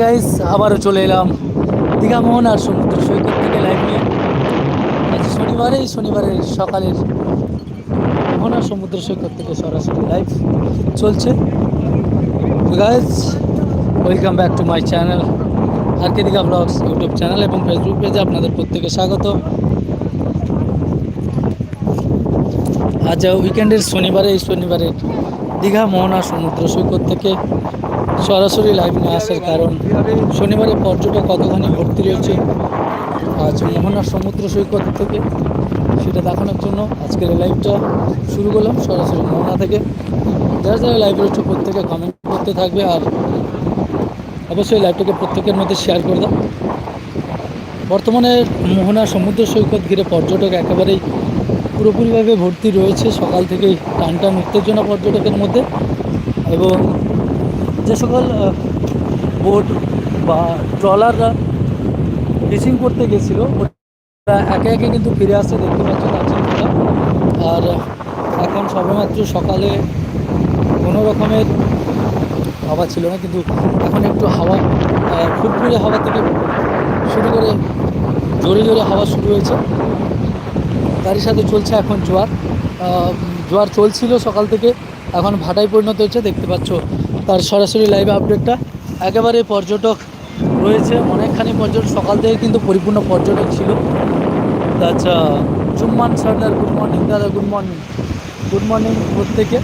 Guys আবারও চলে এলাম দীঘা মোহন আর সমুদ্র সৈকত থেকে লাইভ নিয়ে। আজ শনিবারেই শনিবারের সকালের মোহন আর সমুদ্র সৈকত থেকে সরাসরি লাইভ চলছে। Guys welcome back to my channel R K Digha vlogs YouTube channel এবং ফেসবুক পেজে আপনাদের প্রত্যেকে স্বাগত। আজ উইকেন্ডের শনিবারে, এই শনিবারের দীঘা, মোহনা সমুদ্র সৈকত থেকে সরাসরি লাইভ নিয়ে আসার কারণ শনিবারে পর্যটক কতখানি ভর্তি রয়েছে আজ মোহনার সমুদ্র সৈকত থেকে সেটা দেখানোর জন্য আজকের লাইভটা শুরু করলাম সরাসরি মোহনা থেকে। যারা যারা লাইভ রয়েছে প্রত্যেকে কমেন্ট করতে থাকবে আর অবশ্যই লাইভটাকে প্রত্যেকের মধ্যে শেয়ার করে দাও। বর্তমানে মোহনা সমুদ্র সৈকত ঘিরে পর্যটক একেবারেই পুরোপুরিভাবে ভর্তি রয়েছে। সকাল থেকেই টান টান উত্তেজনা পর্যটকের মধ্যে এবং যে সকল বোট বা ট্রলাররা ফিশিং করতে গেছিল একে একে কিন্তু ফিরে আসছে দেখতে পাচ্ছ দার্জিলিংটা আর এখন সবেমাত্র সকালে কোনো রকমের হাওয়া ছিল না কিন্তু এখন একটু হাওয়া আহ, ফুটফুরে হাওয়া থেকে শুরু করে জোরে জোরে হাওয়া শুরু হয়েছে। তারই সাথে চলছে এখন জোয়ার। জোয়ার চলছিল সকাল থেকে এখন ভাটায় পরিণত হচ্ছে দেখতে পাচ্ছ তার সরাসরি লাইভ আপডেটটা একেবারে পর্যটক রয়েছে। অনেকখানি পর্যটক, সকাল থেকে কিন্তু পরিপূর্ণ পর্যটক ছিল। আচ্ছা জুম্মান সর্দার গুড মর্নিং দাদা গুড মর্নিং গুড মর্নিং প্রত্যেকে।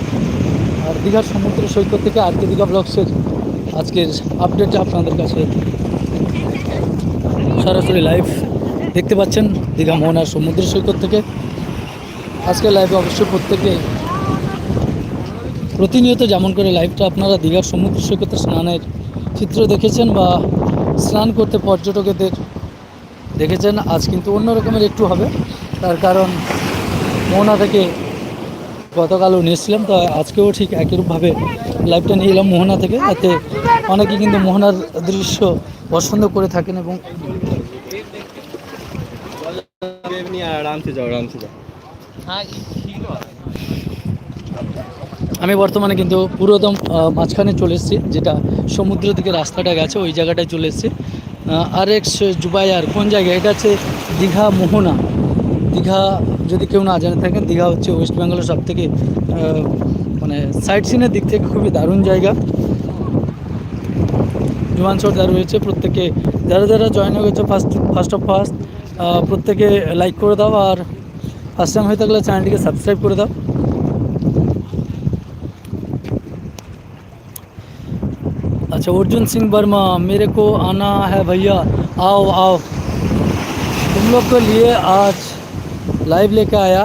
আর দীঘার সমুদ্র সৈকত থেকে আর কে দীঘা ব্লগসের আজকের আপডেটটা আপনাদের কাছে সরাসরি লাইভ দেখতে পাচ্ছেন। দীঘা মোহনার সমুদ্র সৈকত থেকে। আজকে লাইভে অবশ্যই প্রত্যেকে প্রতিনিয়ত যেমন করে লাইভটা আপনারা দীঘার সমুদ্র সৈকতে স্নানের চিত্র দেখেছেন বা স্নান করতে পর্যটকদের দেখেছেন, আজ কিন্তু অন্য রকমের একটু হবে। তার কারণ মোহনা থেকে গতকালও নিয়েছিলাম তো আজকেও ঠিক একইরূপভাবে লাইভটা নিয়ে এলাম মোহনা থেকে। তাতে অনেকে কিন্তু মোহনার দৃশ্য পছন্দ করে থাকেন এবং আরামসে যাও আরামসে যাও হ্যাঁ আমি বর্তমানে কিন্তু পুরোদম মাঝখানে চলে এসেছি, যেটা সমুদ্র দিকে রাস্তাটা গেছে, ওই জায়গাটায় চলে এসেছি। আর এক্স জুবাইয়ার, কোন জায়গায়? এটা হচ্ছে দীঘা মোহনা। দীঘা, যদি কেউ না জানে থাকেন, দীঘা হচ্ছে ওয়েস্ট বেঙ্গলের সব থেকে মানে সাইট সিনের দিক থেকে খুবই দারুণ জায়গা। বিমান সর্দার রয়েছে, প্রত্যেকে যারা যারা জয়েন হয়ে গেছে ফার্স্ট ফার্স্ট অফ ফার্স্ট প্রত্যেকে লাইক করে দাও, আর ফার্স্ট টাইম হয়ে থাকলে চ্যানেলটিকে সাবস্ক্রাইব করে দাও। अच्छा अर्जुन सिंह वर्मा, मेरे को आना है भैया। आओ आओ। तुम लोग के लिए आज लाइव लेके आया।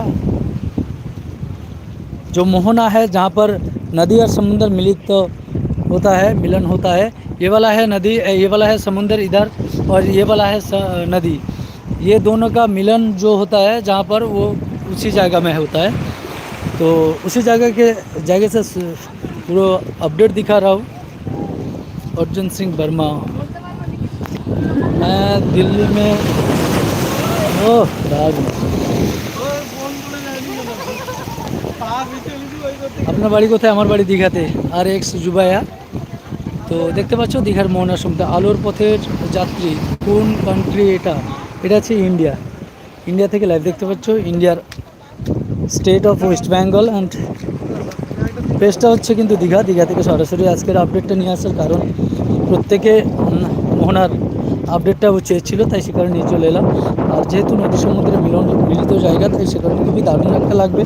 जो मोहना है, जहाँ पर नदी और समुंदर मिलित तो होता है, मिलन होता है, ये वाला है नदी ये वाला है समुंदर इधर, और ये वाला है नदी। ये दोनों का मिलन जो होता है, जहाँ पर वो उसी जगह में होता है। तो उसी जगह के, जगह से पूरा अपडेट दिखा रहा हूँ। अर्जुन सिंह वर्मा मैं दिल्ली में ओह राज আপনার বাড়ি কোথায় আমার বাড়ি দীঘাতে আর এক্স জুবাইয়া তো দেখতে পাচ্ছ দীঘার মোহনা সমুদ্র আলোর পথের যাত্রী কোন কান্ট্রি এটা এটা হচ্ছে ইন্ডিয়া ইন্ডিয়া থেকে লাইভ দেখতে পাচ্ছ ইন্ডিয়ার state of West Bengal and পেজটা হচ্ছে কিন্তু দীঘা দীঘা থেকে সরাসরি আজকের আপডেটটা নিয়ে আসার কারণ প্রত্যেকে মোহনার আপডেটটা চেয়েছিল, তাই সে কারণে নিয়ে চলে এলাম। আর যেহেতু নদী সমুদ্রে মিলন মিলিত জায়গা, তাই সে কারণে খুবই দারুণ একটা লাগবে।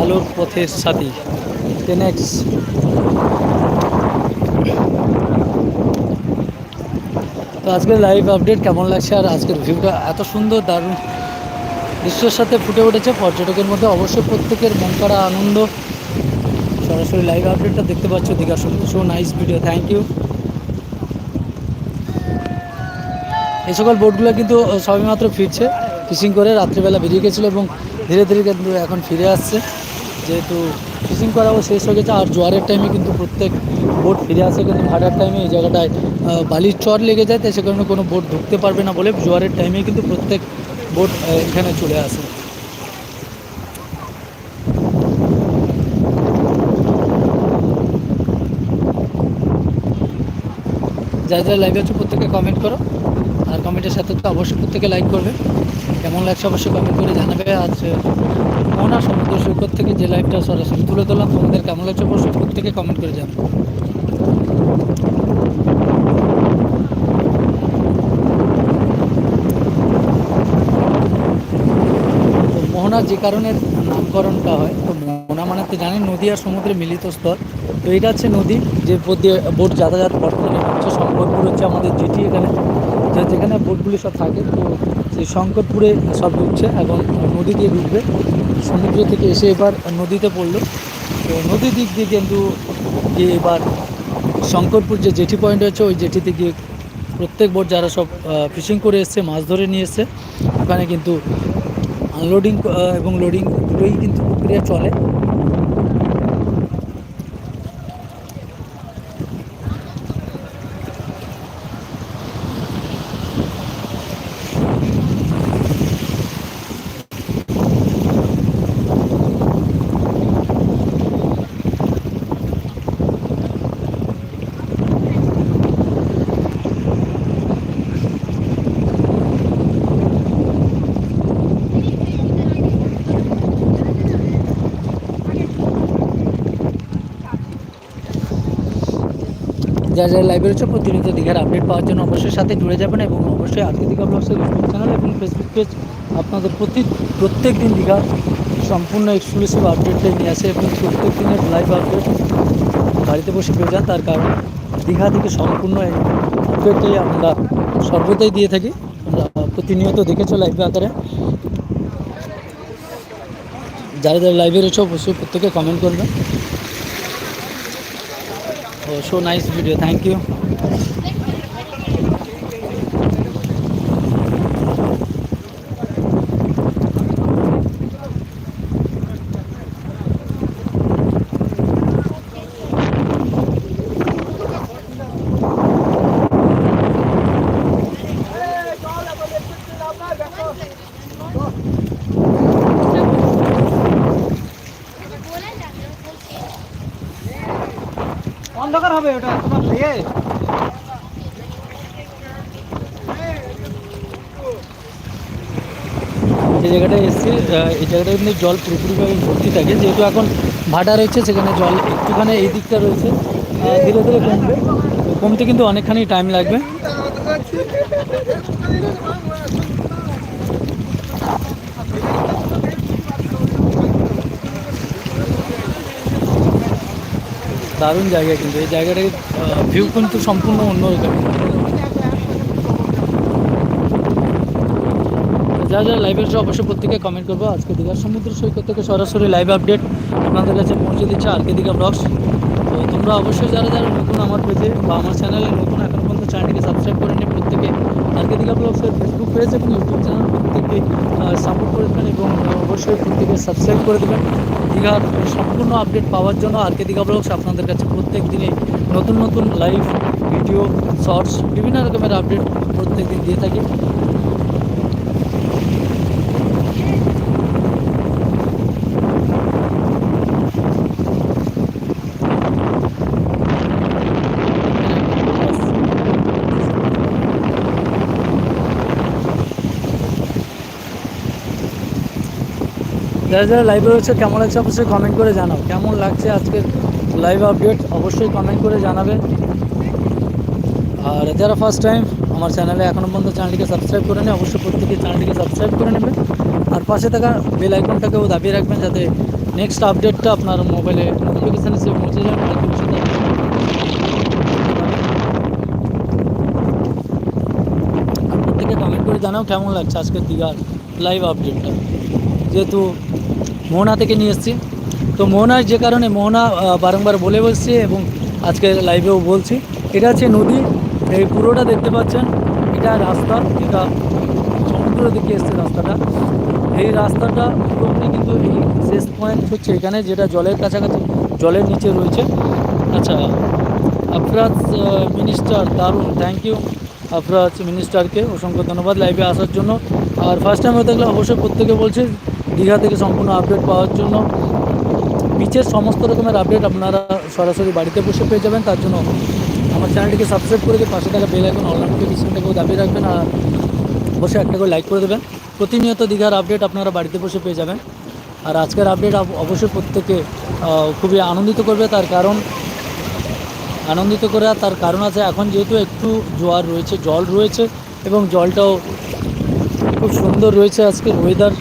আলোর পথের সাথী টেন এক্স তো আজকের লাইভ আপডেট কেমন লাগছে? আর আজকের ভিউটা এত সুন্দর, দারুণ। দৃশ্যের সাথে ফুটে উঠেছে। পর্যটকের মধ্যে অবশ্যই প্রত্যেকের মন করা আনন্দ। সরাসরি লাইভ আপডেটটা দেখতে পাচ্ছ দীঘার সমুদ্র so nice video thank you এই সকল বোটগুলো কিন্তু সবেমাত্র ফিরছে। ফিশিং করে রাত্রিবেলা বেরিয়ে গেছিল এবং ধীরে ধীরে কিন্তু এখন ফিরে আসছে। যেহেতু ফিশিং করাও শেষ হয়ে গেছে, আর জোয়ারের টাইমে কিন্তু প্রত্যেক বোট ফিরে আসে, কিন্তু ভাটার টাইমে এই জায়গাটায় বালির চর লেগে যায়, তাই সে কারণে কোনো বোট ঢুকতে পারবে না বলে জোয়ারের টাইমে কিন্তু প্রত্যেক বোট এখানে চলে আসে। যা যা লাইক আছে প্রত্যেকে কমেন্ট করো। আর কমেন্টের সাথে তো অবশ্যই প্রত্যেকে লাইক করবে। কেমন লাগছে অবশ্যই কমেন্ট করে জানাবে। আজ মোনা সমুদ্র সৈকত থেকে যে লাইভটা সরাসরি তুলে তোলাম তোমাদের কেমন লাগছে অবশ্যই প্রত্যেকে কমেন্ট করে জানাবে। মোহনা যে কারণে নামকরণটা হয়, তো মোহনা মানে তো জানেন নদী আর সমুদ্রের মিলিত স্তর। তো এটা হচ্ছে নদী, যে উপর দিয়ে বোট যাতায়াত বর্তমানে হচ্ছে শঙ্করপুর হচ্ছে আমাদের যেটি এখানে, যে- যেখানে বোটগুলি সব থাকে, তো সেই শঙ্করপুরে সব ঢুকছে এখন নদী দিয়ে ঢুকবে সমুদ্র থেকে এসে এবার নদীতে পড়ল। তো নদীর দিক দিয়ে কিন্তু যে এবার শঙ্করপুর যে জেটি পয়েন্ট হচ্ছে ওই জেটিতে গিয়ে প্রত্যেক বোট যারা সব ফিশিং করে এসছে, মাছ ধরে নিয়ে এসছে, ওখানে কিন্তু আনলোডিং এবং লোডিং দুটোই কিন্তু প্রক্রিয়া চলে। যারা যারা লাইভে রয়েছে, প্রতিনিয়ত দীঘার আপডেট পাওয়ার জন্য অবশ্যই সাথে জুড়ে যাবেন এবং অবশ্যই আজকে দীঘা ব্লগসের ইউটিউব চ্যানেল এবং ফেসবুক পেজ আপনাদের প্রতি প্রত্যেক দিন দীঘা সম্পূর্ণ এক্সক্লুসিভ আপডেটটাই নিয়ে আসে এবং প্রত্যেক দিনের লাইভ আপডেট বাড়িতে বসে পেয়ে যান, তার কারণ দীঘা থেকে সম্পূর্ণ আপডেটটাই আমরা সর্বদাই দিয়ে থাকি। আমরা প্রতিনিয়ত দেখেছ লাইভ আকারে। যারা যারা লাইভে রয়েছে, অবশ্যই প্রত্যেকে কমেন্ট করবেন so nice video. Thank you. অন্ধকার হবে ওটা তোমার ইয়ে যে জায়গাটায় এসেছি এই জায়গাটায় কিন্তু জল পুরোপুরিভাবে ভর্তি থাকে। যেহেতু এখন ভাটা রয়েছে, সেখানে জল একটুখানি এই দিকটা রয়েছে। ধীরে ধীরে কমবে। কমতে কিন্তু অনেকখানি টাইম লাগবে। দারুণ জায়গা কিন্তু। এই জায়গাটার ভিউ কিন্তু সম্পূর্ণ অন্যরকম যারা যারা লাইভে এসে অবশ্যই প্রত্যেকে কমেন্ট করব। আজকে দীঘার সমুদ্র সৈকত থেকে সরাসরি লাইভ আপডেট আপনাদের কাছে পৌঁছে দিচ্ছে আর কে দীঘা ব্লগস তো তোমরা অবশ্যই যারা যারা নতুন আমার পেজে বা আমার চ্যানেলে নতুন, এখন পর্যন্ত চ্যানেলটিকে সাবস্ক্রাইব করে নিয়ে প্রত্যেকে আর কে দীঘা ব্লগসের ফেসবুক পেজ এবং ইউটিউব চ্যানেল প্রত্যেককে সাপোর্ট করে দেবেন এবং অবশ্যই প্রত্যেকে সাবস্ক্রাইব করে দেবেন। দীঘার সম্পূর্ণ আপডেট পাওয়ার জন্য আর কে দীঘা ব্লগস আপনাদের কাছে প্রত্যেক দিনে নতুন নতুন লাইভ ভিডিও শর্টস বিভিন্ন রকমের আপডেট প্রত্যেক দিন দিয়ে থাকি। যারা যারা লাইভে রয়েছে, কেমন লাগছে অবশ্যই কমেন্ট করে জানাও। কেমন লাগছে আজকের লাইভ আপডেট অবশ্যই কমেন্ট করে জানাবে। আর যারা ফার্স্ট টাইম আমার চ্যানেলে এখনও পর্যন্ত চ্যানেলটিকে সাবস্ক্রাইব করে নেয় অবশ্যই প্রত্যেকে চ্যানেলটিকে সাবস্ক্রাইব করে নেবে। আর পাশে থাকা বেল আইকনটাকেও দাবিয়ে রাখবেন যাতে নেক্সট আপডেটটা আপনার মোবাইলে নোটিফিকেশান হিসেবে পৌঁছে যায়। আর প্রত্যেকে কমেন্ট করে জানাও কেমন লাগছে আজকের দীঘার লাইভ আপডেটটা যেহেতু মোহনা থেকে নিয়ে এসেছি। তো মোহনার যে কারণে মোহনা বারংবার বলে বসছি এবং আজকে লাইভেও বলছি। এটা হচ্ছে নদী, এই পুরোটা দেখতে পাচ্ছেন। এটা রাস্তা, এটা সমুদ্র দিকে এসছে রাস্তাটা। এই রাস্তাটা পুরোপুরি কিন্তু এই শেষ পয়েন্ট হচ্ছে এখানে, যেটা জলের কাছাকাছি, জলের নিচে রয়েছে। আচ্ছা আফরাজ মিনিস্টার দারুণ থ্যাংক ইউ আফরাজ মিনিস্টারকে অসংখ্য ধন্যবাদ লাইভে আসার জন্য। আর ফার্স্ট টাইম হয়ে থাকলে অবশ্যই প্রত্যেকে বলছে দীঘা থেকে সম্পূর্ণ আপডেট পাওয়ার জন্য। বিচের সমস্ত রকমের আপডেট আপনারা সরাসরি বাড়িতে বসে পেয়ে যাবেন। তার জন্য আমার চ্যানেলটিকে সাবস্ক্রাইব করে দিয়ে পাশে থাকা বেল আইকন অনলাইন নোটিফিকেশনটাকেও দাবি রাখবেন। আর বসে একটা করে লাইক করে দেবেন। প্রতিনিয়ত দীঘার আপডেট আপনারা বাড়িতে বসে পেয়ে যাবেন। আর আজকের আপডেট অবশ্যই প্রত্যেকে খুবই আনন্দিত করবে। তার কারণ, আনন্দিত করে তার কারণ আছে, এখন যেহেতু একটু জোয়ার রয়েছে, জল রয়েছে এবং জলটাও খুব সুন্দর রয়েছে আজকের ওয়েদার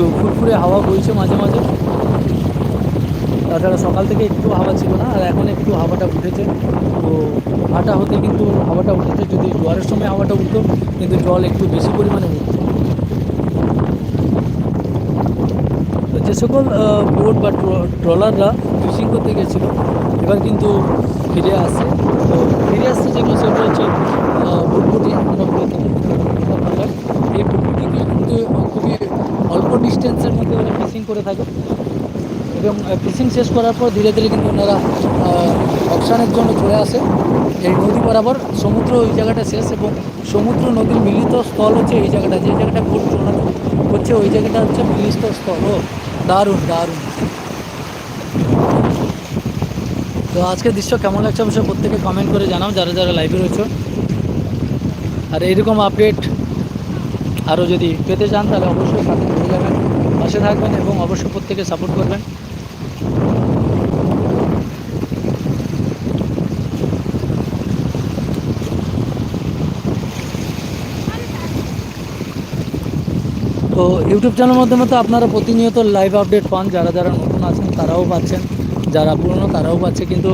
একটু ফুরফুরে হাওয়া বইছে মাঝে মাঝে। তাছাড়া সকাল থেকে একটু হাওয়া ছিল না, আর এখন একটু হাওয়াটা উঠেছে। তো ভাটা হতে কিন্তু হাওয়াটা উঠেছে, যদি জোয়ারের সময় হাওয়াটা উঠতো, কিন্তু জল একটু বেশি পরিমাণে উঠতো। যে সকল বোট বা ট্র- ট্রলাররা ফিশিং করতে গেছিল, এবার কিন্তু ফিরে আসছে। তো ফিরে আসছে যেগুলো সেগুলো হচ্ছে বুটবুটি আমরা বলে থাকি বাংলায়। এই বুটবুটিগুলো কিন্তু খুবই অল্প ডিস্টেন্সের মধ্যে ওরা ফিশিং করে থাকে। এবং ফিশিং শেষ করার পর ধীরে ধীরে কিন্তু ওনারা অপশানের জন্য চলে আসে। এই নদী বরাবর সমুদ্র ওই জায়গাটা শেষ এবং সমুদ্র নদীর মিলিত স্থল হচ্ছে এই জায়গাটা। যে জায়গাটা বোট চলাচল হচ্ছে ওই জায়গাটা হচ্ছে মিলিত স্থল। ও, দারুণ দারুণ। তো আজকের দৃশ্য কেমন লাগছে অবশ্যই প্রত্যেকে কমেন্ট করে জানাও, যারা যারা লাইভে রয়েছে। আর এইরকম আপডেট আরও যদি পেতে চান তাহলে অবশ্যই সাথে হয়ে যাবেন পাশে থাকবেন এবং অবশ্যই প্রত্যেকে সাপোর্ট করবেন। তো ইউটিউব চ্যানেলের মাধ্যমে তো আপনারা প্রতিনিয়ত লাইভ আপডেট পান। যারা যারা নতুন আছেন, তারাও পাচ্ছেন। যারা পুরনো, তারাও পাচ্ছে। কিন্তু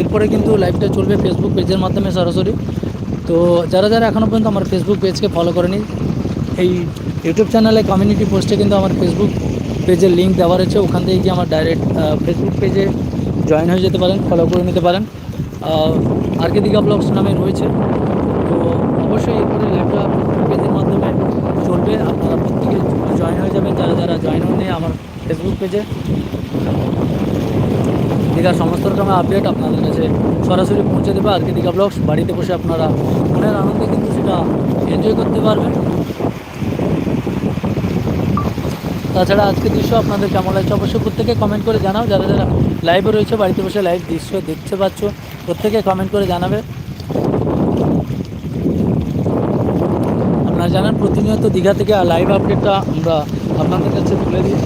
এরপরে কিন্তু লাইভটা চলবে ফেসবুক পেজের মাধ্যমে সরাসরি। তো যারা যারা এখনও পর্যন্ত আমার ফেসবুক পেজকে ফলো করেনি এই ইউটিউব চ্যানেলে কমিউনিটি পোস্টে কিন্তু আমার ফেসবুক পেজের লিঙ্ক দেওয়া রয়েছে। ওখান থেকে গিয়ে আমার ডাইরেক্ট ফেসবুক পেজে জয়েন হয়ে যেতে পারেন ফলো করে নিতে পারেন। আর কে দিঘা ব্লগস নামে রয়েছে। তো অবশ্যই এরপরে ল্যাপটপ পেজের মাধ্যমে চলবে। আপনারা প্রত্যেকে জয়েন হয়ে যাবেন। যারা যারা জয়েন হন আমার ফেসবুক পেজে দীঘার সমস্ত রকমের আপডেট আপনাদের কাছে সরাসরি পৌঁছে দেবে। আর কি দীঘা ব্লগস বাড়িতে বসে আপনারা মনের আনন্দে কিন্তু সেটা এনজয় করতে পারবেন। তাছাড়া আজকে দৃশ্য আপনাদের কেমন লাগছে অবশ্যই প্রত্যেকে কমেন্ট করে জানাও। যারা যারা লাইভে রয়েছে, বাড়িতে বসে লাইভ দৃশ্য দেখতে পাচ্ছ, প্রত্যেকে কমেন্ট করে জানাবে। আপনারা জানেন, প্রতিনিয়ত দীঘা থেকে লাইভ আপডেটটা আমরা আপনাদের কাছে তুলে দিই।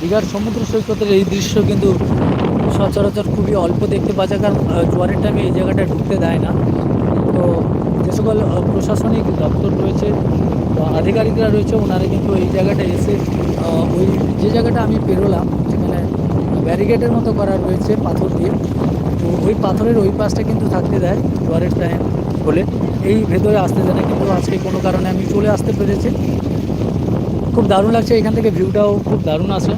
দীঘার সমুদ্র সৈকতের এই দৃশ্য কিন্তু সচরাচর খুবই অল্প দেখতে পাওয়া কারণ জোয়ারের টাইমে এই জায়গাটা ঢুকতে দেয় না। তো যে সকল প্রশাসনিক দপ্তর রয়েছে আধিকারিকরা রয়েছে, ওনারা কিন্তু এই জায়গাটা এসে ওই যে জায়গাটা আমি পেরোলাম, সেখানে ব্যারিকেডের মতো করা রয়েছে পাথর দিয়ে। তো ওই পাথরের ওই পাশটা কিন্তু থাকতে দেয় জোয়ারের টাইম হলে এই ভেতরে আসতে দেয় না, কিন্তু আজকে কোনো কারণে আমি চলে আসতে পেরেছি। খুব দারুণ লাগছে, এখান থেকে ভিউটাও খুব দারুণ আসে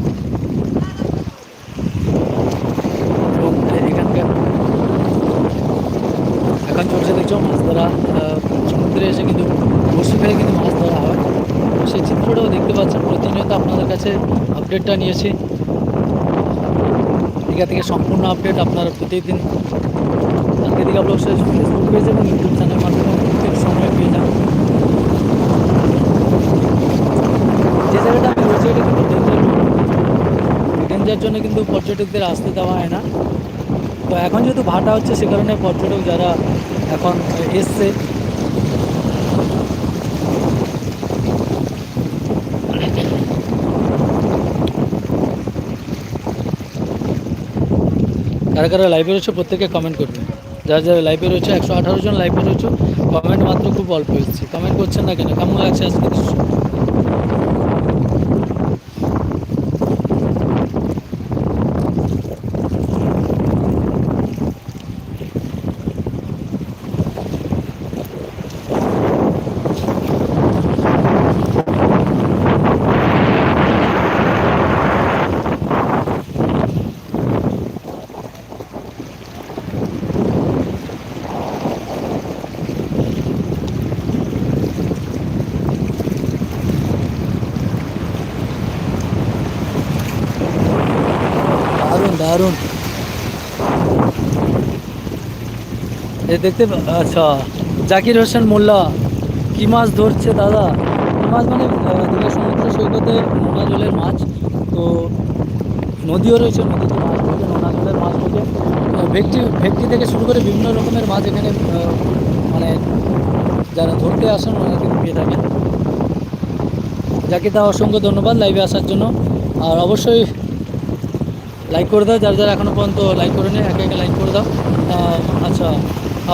এবং এখানকার এখন চলছে দেখছ মাছ ধরা আহ, সমুদ্রে এসে কিন্তু বসে ফেলে কিন্তু মাছ ধরা হয় তো সেই চিত্রটাও দেখতে প্রতিনিয়ত আপনাদের কাছে আপডেটটা নিয়েছি। দীঘা থেকে সম্পূর্ণ আপডেট আপনারা প্রতিদিন আজকে দীঘা ব্লগ ফেসবুক পেজ এবং ইউটিউব চ্যানেলের মাধ্যমে প্রত্যেক সময় পেয়ে যান যে জায়গাটা আমি রয়েছে, এটা কিন্তু ডেঞ্জার ডেঞ্জার জন্য কিন্তু পর্যটকদের আসতে দেওয়া হয় না। তো এখন যেহেতু ভাটা হচ্ছে, সে কারণে পর্যটক যারা এখন এসছে কারা কারা লাইভে রয়েছে প্রত্যেকে কমেন্ট করবে। যারা যারা লাইভে রয়েছে একশো আঠারো জন লাইভে রয়েছে কমেন্ট মাত্র খুব অল্প এসেছে। কমেন্ট করছেন না কেন? কেমন লাগছে আজকে দৃশ্য দারুণ দারুণ এ দেখতে আচ্ছা জাকির হোসেন মোল্লা কি মাছ ধরছে দাদা? কি মাছ মানে দীঘা সমুদ্র সৈকতে নোনা জলের মাছ তো নদীও রয়েছে নদীতে মাছ ধরছে নোনা জলের মাছ আহ, ভেটকি ভেটকি থেকে শুরু করে বিভিন্ন রকমের মাছ এখানে মানে যারা ধরতে আসেন ওনারা কিন্তু পেয়ে থাকেন। যাকে তা অসংখ্য ধন্যবাদ লাইভে আসার জন্য। আর অবশ্যই লাইক করে দাও যার যারা এখনও পর্যন্ত লাইক করে নেই একে একে লাইক করে দাও। আচ্ছা।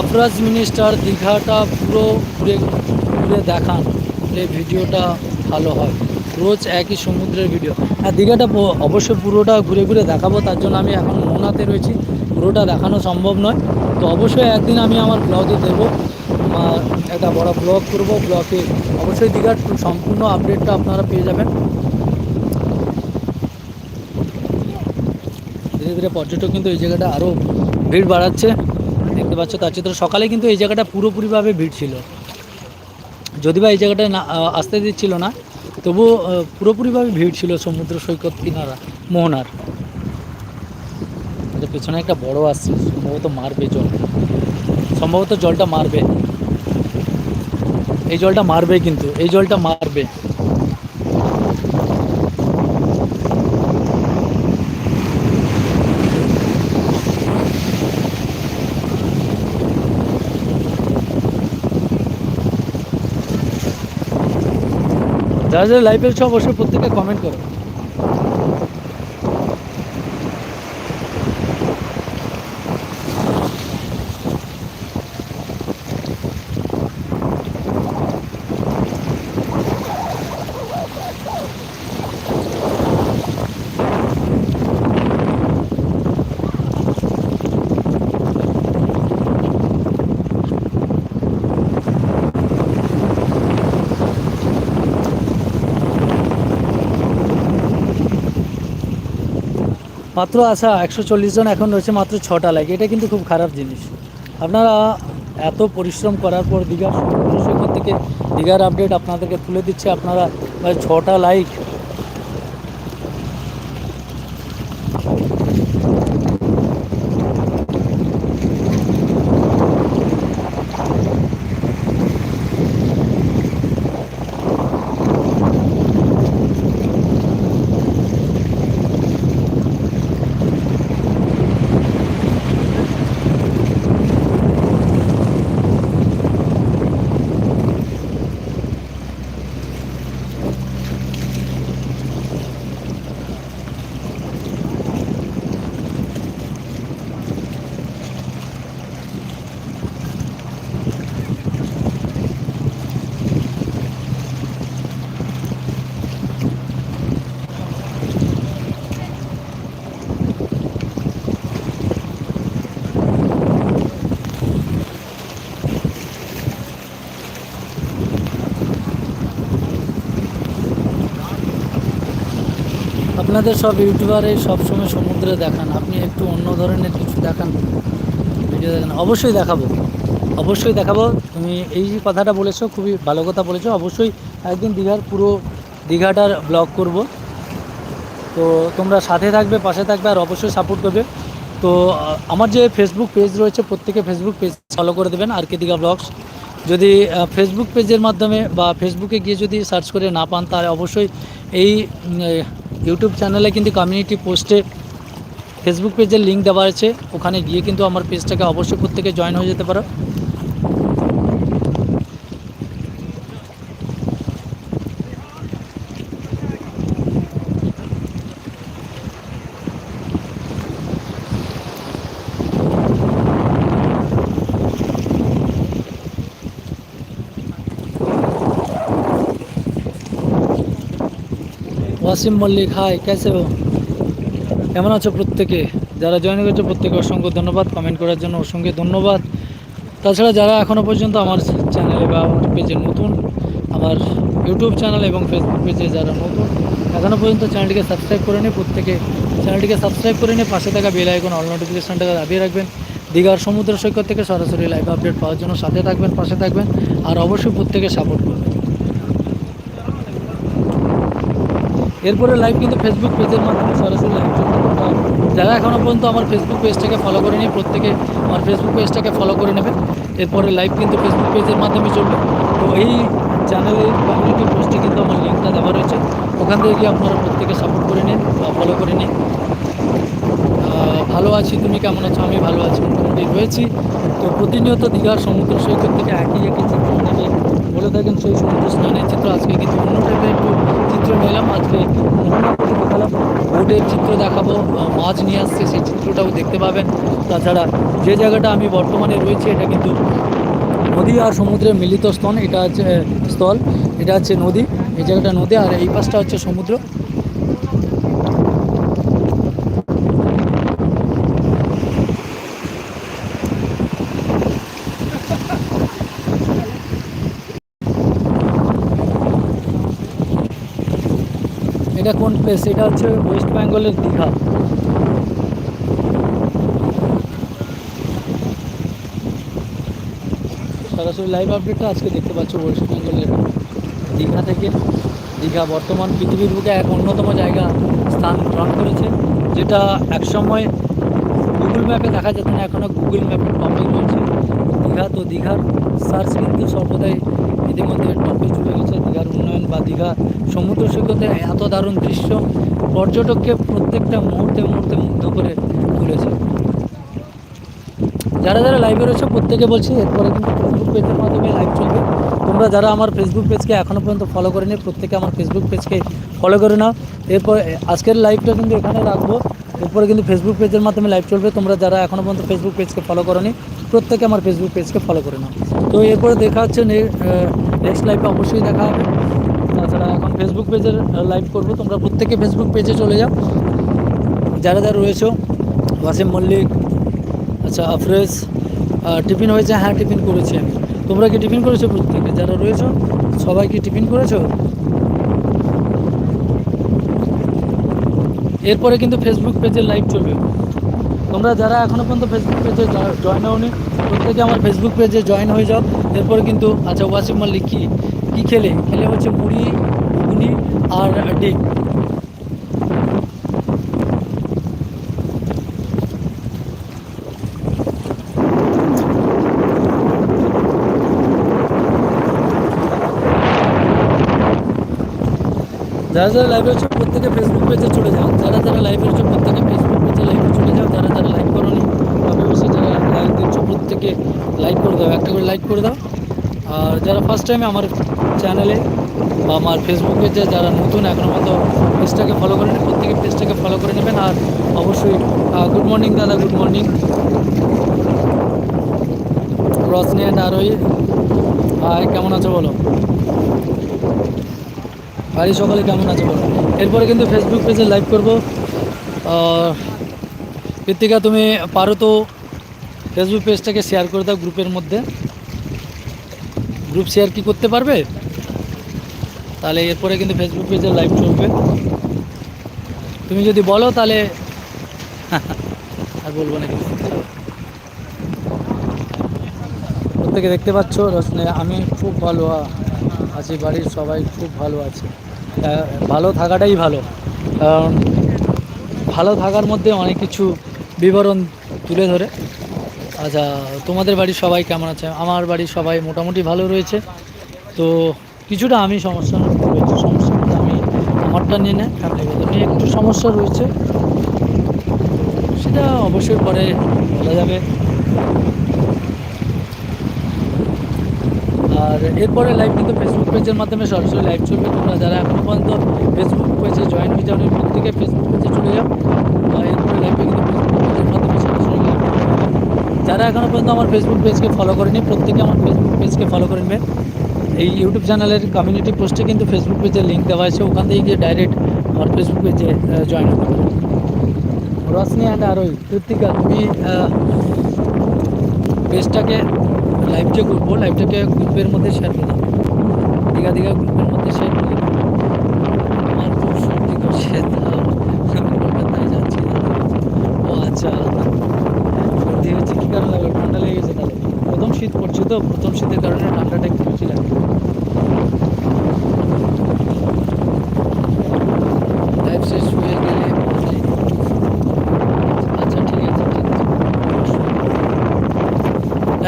আফরাজ মিনিস্টার দীঘাটা পুরো ঘুরে ঘুরে দেখান এই ভিডিওটা ভালো হয়। রোজ একই সমুদ্রের ভিডিও। হ্যাঁ দীঘাটা অবশ্যই পুরোটা ঘুরে ঘুরে দেখাবো, তার জন্য আমি এখন মোনাতে রয়েছি। পুরোটা দেখানো সম্ভব নয়। তো অবশ্যই একদিন আমি আমার ব্লগে দেবো। একটা বড় ব্লগ করব। ব্লগে অবশ্যই দীঘার সম্পূর্ণ আপডেটটা আপনারা পেয়ে যাবেন। ধীরে ধীরে পর্যটক কিন্তু এই জায়গাটা আরও ভিড় বাড়াচ্ছে। দেখতে পাচ্ছ, তার চিত্র। সকালে কিন্তু এই জায়গাটা পুরোপুরিভাবে ভিড় ছিল। যদি বা এই জায়গাটায় না আসতে দিচ্ছিল না তবুও পুরোপুরিভাবে ভিড় ছিল সমুদ্র সৈকত কিনারা, মোহনার। পেছনে একটা বড় আসছে, সম্ভবত মারবে জল। সম্ভবত জলটা মারবে। এই জলটা মারবে কিন্তু, এই জলটা মারবে। যারা যারা লাইভে এসে অবশ্যই প্রত্যেকে কমেন্ট করো। মাত্র আসা একশো চল্লিশ জন এখন রয়েছে মাত্র ছটা লাইক এটা কিন্তু খুব খারাপ জিনিস। আপনারা এত পরিশ্রম করার পর দীঘার সেখান থেকে দীঘার আপডেট আপনাদেরকে তুলে দিচ্ছে। আপনারা মানে ছটা লাইক আপনাদের সব ইউটিউবারে সবসময় সমুদ্রে দেখান। আপনি একটু অন্য ধরনের কিছু দেখান। ভিডিও দেখান। অবশ্যই দেখাবো। অবশ্যই দেখাবো। তুমি এই যে কথাটা বলেছ, খুবই ভালো কথা বলেছ। অবশ্যই একদিন দীঘার পুরো দীঘাটার ব্লগ করব। তো তোমরা সাথে থাকবে, পাশে থাকবে আর অবশ্যই সাপোর্ট করবে। তো আমার যে ফেসবুক পেজ রয়েছে, প্রত্যেকে ফেসবুক পেজ ফলো করে দেবেন আর কে দীঘা ব্লগস যদি ফেসবুক পেজের মাধ্যমে বা ফেসবুকে গিয়ে যদি সার্চ করে না পান, তাহলে অবশ্যই এই ইউটিউব চ্যানেলে কিন্তু কমিউনিটি পোস্টে ফেসবুক পেজের লিঙ্ক দেওয়া আছে। ওখানে গিয়ে কিন্তু আমার পেজটাকে অবশ্যই প্রত্যেকে জয়েন হয়ে যেতে পারো। ওয়াসিম মল্লিক হাই কেসে কেমন আছো প্রত্যেকে? যারা জয়েন করেছ প্রত্যেকে অসংখ্য ধন্যবাদ। কমেন্ট করার জন্য অসংখ্য ধন্যবাদ। তাছাড়া যারা এখনও পর্যন্ত আমার চ্যানেলে বা আমার পেজে নতুন, আমার ইউটিউব চ্যানেল এবং ফেসবুক পেজে যারা নতুন এখনও পর্যন্ত চ্যানেলটিকে সাবস্ক্রাইব করে নিয়ে প্রত্যেকে চ্যানেলটিকে সাবস্ক্রাইব করে নিয়ে পাশে থাকা বেল আইকন অল নোটিফিকেশনটাকে দাবিয়ে রাখবেন। দীঘার সমুদ্র সৈকত থেকে সরাসরি লাইভ আপডেট পাওয়ার জন্য সাথে থাকবেন, পাশে থাকবেন, আর অবশ্যই প্রত্যেকে সাপোর্ট করবেন। এরপরে লাইভ কিন্তু ফেসবুক পেজের মাধ্যমে সরাসরি লাইভ চলবে তোমরা যারা এখনও পর্যন্ত আমার ফেসবুক পেজটাকে ফলো করে নিয়ে প্রত্যেকে আমার ফেসবুক পেজটাকে ফলো করে নেবে এরপরে লাইভ কিন্তু ফেসবুক পেজের মাধ্যমে চলবে। তো এই চ্যানেলের কমিউনিটি পোস্টে কিন্তু আমার লিঙ্কটা দেওয়া রয়েছে। ওখান থেকে গিয়ে আপনারা প্রত্যেকে সাপোর্ট করে নিন বা ফলো করে নিন। ভালো আছি, তুমি কেমন আছো? আমি ভালো আছি, মোটামুটি রয়েছি। তো প্রতিনিয়ত দীঘার সমুদ্র সৈকত থেকে একই একই চিত্র বলে থাকেন সেই সমুদ্র স্নানের চিত্র। আজকে কিন্তু অন্য টাইপের একটু নিলাম আজকে মোহনা থেকে দেখালাম বোটের চিত্র দেখাবো, মাছ নিয়ে আসছে, সেই চিত্রটাও দেখতে পাবেন। তাছাড়া যে জায়গাটা আমি বর্তমানে রয়েছি, এটা কিন্তু নদী আর সমুদ্রের মিলিত স্তন, এটা হচ্ছে স্থল, এটা হচ্ছে নদী। এই জায়গাটা নদী, আর এই পাশটা হচ্ছে সমুদ্র। এটা কোন প্লেস এটা হচ্ছে ওয়েস্ট বেঙ্গলের দীঘা। সরাসরি লাইভ আপডেটটা আজকে দেখতে পাচ্ছ ওয়েস্ট বেঙ্গলের দীঘা থেকে। দীঘা বর্তমান পৃথিবীর বুকে এক অন্যতম জায়গা, স্থান গ্রহণ করেছে, যেটা একসময় গুগল ম্যাপে দেখা যেত না এখনও গুগল ম্যাপে টপে রয়েছে। দীঘা তো দীঘার সার্চ কিন্তু সর্বদাই ইতিমধ্যে টপে চলে গেছে। দীঘার উন্নয়ন বা দীঘা সমুদ্র সৈকতে এত দারুণ দৃশ্য পর্যটককে প্রত্যেকটা মুহূর্তে মুহূর্তে মুগ্ধ করে তুলেছে। যারা যারা লাইভে রয়েছে, প্রত্যেকে বলছি, এরপরে কিন্তু ফেসবুক পেজের মাধ্যমে লাইভ চলবে। তোমরা যারা আমার ফেসবুক পেজকে এখনও পর্যন্ত ফলো করে করেনি, প্রত্যেকে আমার ফেসবুক পেজকে ফলো করে নাও। এরপর আজকের লাইভটা কিন্তু এখানে রাখব। এরপরে কিন্তু ফেসবুক পেজের মাধ্যমে লাইভ চলবে। তোমরা যারা এখনও পর্যন্ত ফেসবুক পেজকে ফলো করনি, প্রত্যেকে আমার ফেসবুক পেজকে ফলো করে নাও। তো এরপরে দেখা হচ্ছে নেক্সট লাইভে অবশ্যই দেখা হবে। তাছাড়া এখন ফেসবুক পেজের লাইভ করব। তোমরা প্রত্যেকে ফেসবুক পেজে চলে যাও। যারা যারা রয়েছো, ওয়াসিম মল্লিক আচ্ছা আফরেজ টিফিন হয়েছে। হ্যাঁ টিফিন করেছি আমি। তোমরা কি টিফিন করেছ প্রত্যেকে? যারা রয়েছো, সবাই কি টিফিন করেছ? এরপরে কিন্তু ফেসবুক পেজে লাইভ চলবে। তোমরা যারা এখনও পর্যন্ত ফেসবুক পেজে জয়েন হওনি, প্রত্যেকে আমার ফেসবুক পেজে জয়েন হয়ে যাও। এরপরে কিন্তু আচ্ছা ওয়াসিম মাল্লিক কী? কী খেলে? খেলে হচ্ছে মুড়ি, ঘুগনি আর ডিম। যারা যারা লাইভে হচ্ছে প্রত্যেকে ফেসবুক পেজে চলে যাও। যারা যারা লাইভে হচ্ছে প্রত্যেকে ফেসবুক পেজে লাইভে যারা যারা লাইক করোনি বসে যারা লাইক দিচ্ছ, প্রত্যেকে লাইক করে দাও, একটা করে লাইক করে দাও। আর যারা ফার্স্ট টাইমে আমার চ্যানেলে বা আমার ফেসবুক পেজে যারা নতুন এখনও মতো পেজটাকে ফলো করেনি, প্রত্যেকে পেজটাকে ফলো করে নেবেন। আর অবশ্যই গুড মর্নিং দাদা good morning Roshni and Arohi. ভাই, কেমন আছো বলো? বাড়ি সকালে কেমন আছো বলো? এরপরে কিন্তু ফেসবুক পেজে লাইভ করব। কৃতিকা তুমি পারো তো ফেসবুক পেজটাকে শেয়ার করে দাও গ্রুপের মধ্যে। গ্রুপ শেয়ার কি করতে পারবে? তাহলে এরপরে কিন্তু ফেসবুক পেজে লাইভ চলবে। তুমি যদি বলো তাহলে আর বলব না প্রত্যেকে দেখতে পাচ্ছ রসনে আমি খুব ভালো আছি, বাড়ির সবাই খুব ভালো আছে। ভালো থাকাটাই ভালো। কারণ ভালো থাকার মধ্যে অনেক কিছু বিবরণ তুলে ধরে। আচ্ছা তোমাদের বাড়ির সবাই কেমন আছে? আমার বাড়ির সবাই মোটামুটি ভালো রয়েছে। তো কিছুটা আমি সমস্যা রয়েছে। সমস্যা আমি আমারটা নিয়ে নেয় ফ্যামিলিগত নিয়ে একটু সমস্যা রয়েছে। সেটা অবশ্যই পরে বলা যাবে। আর এরপরে লাইভ কিন্তু ফেসবুক পেজের মাধ্যমে সরাসরি লাইভ চলবে। তোমরা যারা এখনও পর্যন্ত ফেসবুক পেজে জয়েন হয়ে যাও ফেসবুক পেজে চলে যাও। এরপরে লাইভে কিন্তু ফেসবুক পেজের মাধ্যমে সরাসরি লাইভ যারা এখনও পর্যন্ত আমার ফেসবুক পেজকে ফলো করেনি, প্রত্যেকে আমার ফেসবুক পেজকে ফলো করে নেবে এই ইউটিউব চ্যানেলের কমিউনিটি পোস্টে কিন্তু ফেসবুক পেজের লিঙ্ক দেওয়া আছে, ওখান থেকে গিয়ে ডাইরেক্ট আমার ফেসবুক পেজে জয়েন হতে পারো রশনি অ্যান্ড আরোই কৃতিকা তুমি পেজটাকে লাইভ যে করব লাইভটাকে গ্রুপের মধ্যে শেয়ার করে দাও। দীঘা দীঘা গ্রুপের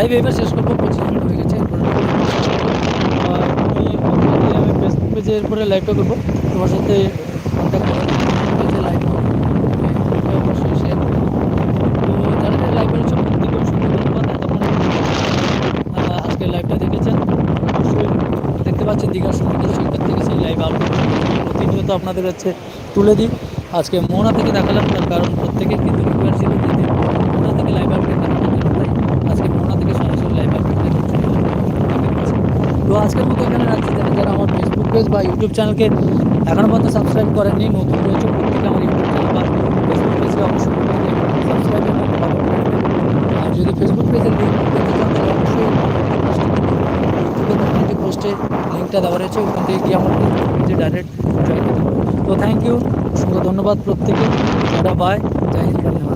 লাইভ এবার শেষ করব, পঁচিশ মিনিট হয়ে গেছে আমি ফেসবুক পেজে এরপরে লাইভটা করব। তোমার সাথে লাইভ হ্যাঁ, অবশ্যই তো লাইভটা দেখেছেন। অবশ্যই দেখতে পাচ্ছেন আপনাদের হচ্ছে তুলে দিই। আজকে মোহনা থেকে দেখালাম, তার কারণ প্রত্যেকে কিন্তু রিকোয়ার ছিল তো আজকের মতো এখানে রাখছি। যারা যারা আমার ফেসবুক পেজ বা ইউটিউব চ্যানেলকে এখনও পর্যন্ত সাবস্ক্রাইব করেননি, নতুন রয়েছে প্রত্যেকে আমার ইউটিউব চ্যানেল বা ফেসবুক পেজকে অবশ্যই সাবস্ক্রাইব আর যদি ফেসবুক পেজের লিঙ্ক পেতে চান, তাহলে অবশ্যই ইউটিউবে যে পোস্টে লিঙ্কটা দেওয়া রয়েছে, ওখান থেকে গিয়ে আমার ফেসবুক পেজে ডাইরেক্ট জয়েন করতে তো থ্যাংক ইউ অসংখ্য ধন্যবাদ প্রত্যেকে। টাটা বাই জয় হিন্দ ধন্যবাদ